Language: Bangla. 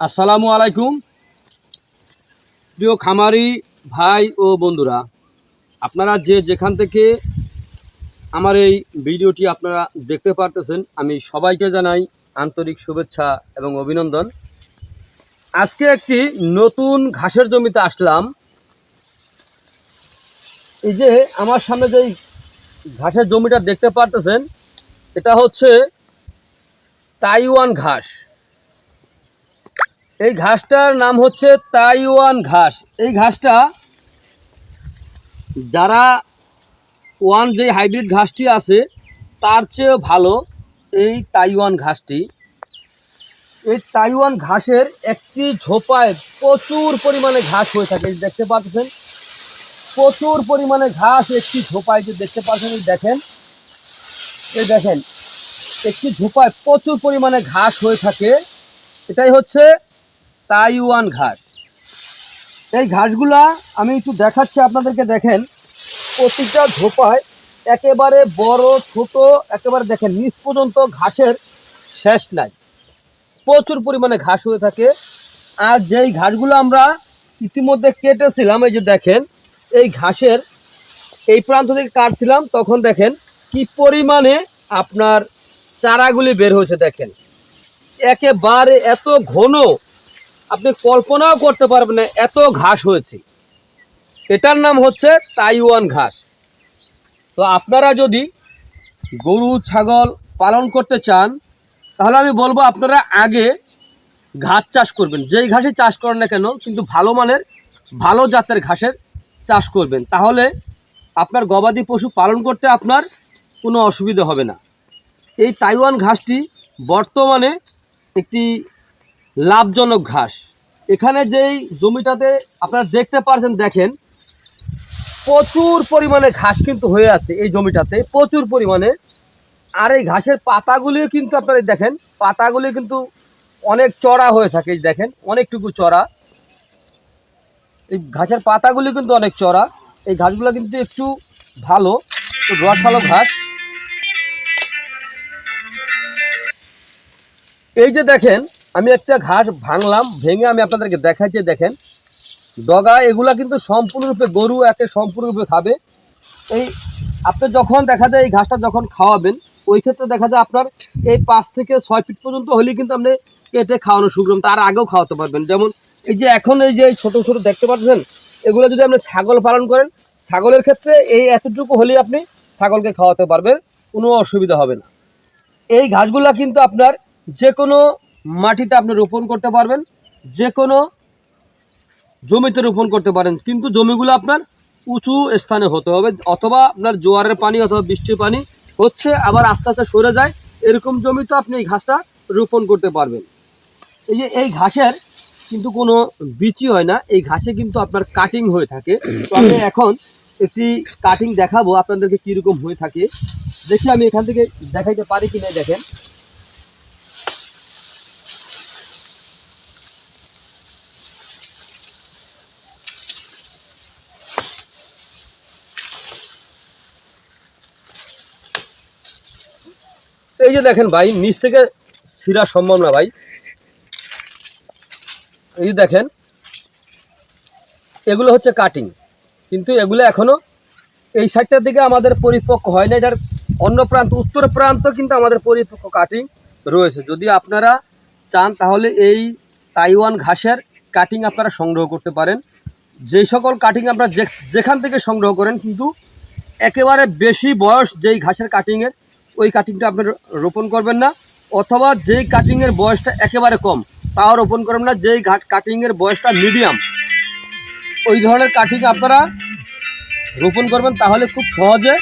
আসসালামু আলাইকুম। প্রিয় খামারি ভাই ও বন্ধুরা, আপনারা যে যেখান থেকে আমার এই ভিডিওটি আপনারা দেখতে পারতেছেন, আমি সবাইকে জানাই আন্তরিক শুভেচ্ছা এবং অভিনন্দন। আজকে একটি নতুন ঘাসের জমিতে আসলাম। এই যে আমার সামনে যে ঘাসের জমিটা দেখতে পারতেছেন, এটা হচ্ছে তাইওয়ান ঘাস। এই ঘাসটার নাম হচ্ছে তাইওয়ান ঘাস। এই ঘাসটা যারা ওয়ান যে হাইব্রিড ঘাসটি আছে, তার চেয়ে ভালো এই তাইওয়ান ঘাসটি। এই তাইওয়ান ঘাসের একটি ঝোপায় প্রচুর পরিমাণে ঘাস হয়ে থাকে দেখতে পাচ্ছেন। প্রচুর পরিমাণে ঘাস একটি ঝোপায় যে দেখতে পাচ্ছেন দেখেন। এই দেখেন, একটি ঝোপায় প্রচুর পরিমাণে ঘাস হয়ে থাকে। এটাই হচ্ছে তাইওয়ান ঘাস এই ঘাসগুলা আমি একটু দেখাচ্ছি, আপনাদেরকে দেখেন। প্রতিটা ঝোপায় একেবারে বড়, ছোট, একেবারে দেখেন, নিচ পর্যন্ত ঘাসের শেষ নাই। প্রচুর পরিমাণে ঘাস হয়ে থাকে। আর যেই ঘাসগুলো আমরা ইতিমধ্যে কেটেছিলাম, এই যে দেখেন, এই ঘাসের এই প্রান্ত থেকে কাটছিলাম, তখন দেখেন কি পরিমাণে আপনার চারাগুলি বের হয়েছে, দেখেন। একেবারে এত ঘন আপনি কল্পনাও করতে পারবেন না, এত ঘাস হয়েছে। এটার নাম হচ্ছে তাইওয়ান ঘাস। তো আপনারা যদি গরু, ছাগল পালন করতে চান, তাহলে আমি বলব আপনারা আগে ঘাস চাষ করবেন। যেই ঘাসে চাষ করেন না কেন, কিন্তু ভালো মানের, ভালো জাতের ঘাসের চাষ করবেন। তাহলে আপনার গবাদি পশু পালন করতে আপনার কোনো অসুবিধা হবে না। এই তাইওয়ান ঘাসটি বর্তমানে একটি লাভজনক ঘাস। এখানে যেই জমিটাতে আপনারা দেখতে পারছেন, দেখেন, প্রচুর পরিমাণে ঘাস কিন্তু হয়ে আছে এই জমিটাতে। প্রচুর পরিমাণে। আর এই ঘাসের পাতাগুলিও কিন্তু আপনারা দেখেন, পাতাগুলি কিন্তু অনেক চড়া হয়ে থাকে দেখেন, অনেকটুকু চড়া। এই ঘাসের পাতাগুলি কিন্তু অনেক চড়া। এই ঘাসগুলো কিন্তু একটু ভালো রসালো ঘাস। এই যে দেখেন আমি একটা ঘাস ভাঙলাম, ভেঙে আমি আপনাদেরকে দেখাচ্ছি, দেখেন। ডগা, এগুলা কিন্তু সম্পূর্ণরূপে গরু, একে সম্পূর্ণরূপে খাবে। এই, আপনি যখন দেখা যায় এই ঘাসটা যখন খাওয়াবেন, ওই ক্ষেত্রে দেখা যায় আপনার এই পাঁচ থেকে ছয় ফিট পর্যন্ত হলে কিন্তু আপনি কেটে খাওয়ানো সুগ্রম তার আগেও খাওয়াতে পারবেন। যেমন এই যে এখন এই যে ছোট ছোট দেখতে পাচ্ছেন, এগুলো যদি আপনি ছাগল পালন করেন, ছাগলের ক্ষেত্রে এই এতটুকু হলেই আপনি ছাগলকে খাওয়াতে পারবেন, কোনো অসুবিধা হবে না। এই ঘাসগুলা কিন্তু আপনার যে কোনো মাটিতে আপনি রোপণ করতে পারবেন যে কোনো জমিতে রোপণ করতে পারেন, কিন্তু জমিগুলো আপনার উঁচু স্থানে হতে হবে, অথবা আপনার জোয়ারের পানি অথবা বৃষ্টির পানি হচ্ছে আবার আস্তে আস্তে সরে যায়, এরকম জমিতে আপনি এই ঘাসটা রোপণ করতে পারবেন। এই যে এই ঘাসের কিন্তু কোনো বিচি হয় না, এই ঘাসে কিন্তু আপনার কাটিং হয়ে থাকে। তো আমি এখন একটি কাটিং দেখাবো, আপনাদেরকে কীরকম হয়ে থাকে। দেখি আমি এখান থেকে দেখাইতে পারি কি না, দেখেন। এই যে দেখেন ভাই, নিচ থেকে ছিঁড়া সম্ভব না ভাই। এই দেখেন, এগুলো হচ্ছে কাটিং কিন্তু এগুলো এখনও এই সাইডটার দিকে আমাদের পরিপক্ক হয় না, এটার অন্য প্রান্ত, উত্তর প্রান্ত কিন্তু আমাদের পরিপক্ক কাটিং রয়েছে। যদি আপনারা চান তাহলে এই তাইওয়ান ঘাসের কাটিং আপনারা সংগ্রহ করতে পারেন। যেই সকল কাটিং আপনারা যেখান থেকে সংগ্রহ করেন কিন্তু একেবারে বেশি বয়স যেই ঘাসের কাটিংয়ের ওই কাটিংটা আপনার রোপণ করবেন না। অথবা যেই কাটিংয়ের বয়সটা একেবারে কম, তাও রোপণ করবেন না। যেই ঘাট কাটিংয়ের বয়সটা মিডিয়াম ওই ধরনের কাটিং আপনারা রোপণ করবেন তাহলে খুব সহজে